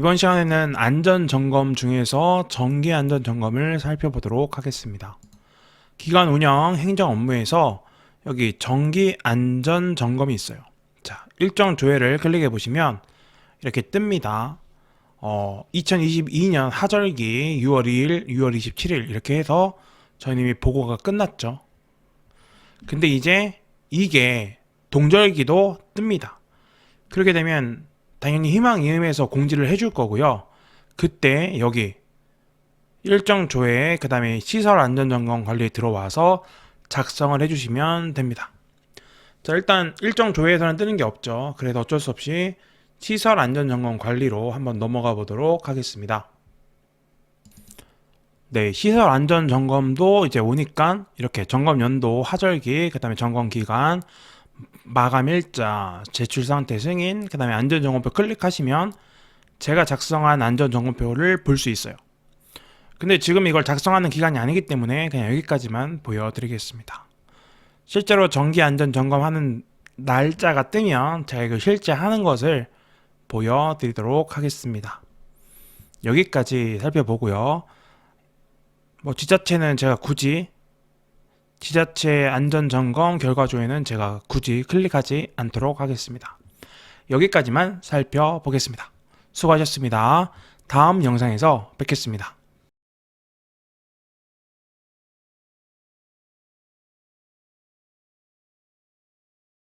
이번 시간에는 안전 점검 중에서 정기 안전 점검을 살펴보도록 하겠습니다. 기관 운영 행정 업무에서 여기 정기 안전 점검이 있어요. 자, 일정 조회를 클릭해 보시면 이렇게 뜹니다. 어, 2022년 하절기 6월 2일, 6월 27일 이렇게 해서 저희는 이미 보고가 끝났죠. 근데 이제 이게 동절기도 뜹니다. 그렇게 되면 당연히 희망 이음에서 공지를 해줄 거고요. 그때 여기 일정 조회 그 다음에 시설 안전 점검 관리에 들어와서 작성을 해주시면 됩니다. 자 일단 일정 조회에서는 뜨는 게 없죠. 그래서 어쩔 수 없이 시설 안전 점검 관리로 한번 넘어가 보도록 하겠습니다. 네, 시설 안전 점검도 이제 오니까 이렇게 점검 연도, 하절기, 그다음에 점검 기간, 마감 일자, 제출 상태 승인, 그 다음에 안전 점검표 클릭하시면 제가 작성한 안전 점검표를 볼 수 있어요. 근데 지금 이걸 작성하는 기간이 아니기 때문에 그냥 여기까지만 보여드리겠습니다. 실제로 정기 안전 점검하는 날짜가 뜨면 제가 이거 실제 하는 것을 보여드리도록 하겠습니다. 여기까지 살펴보고요. 뭐 지자체는 제가 굳이 지자체 안전점검 결과조에는 제가 굳이 클릭하지 않도록 하겠습니다. 여기까지만 살펴보겠습니다. 수고하셨습니다. 다음 영상에서 뵙겠습니다.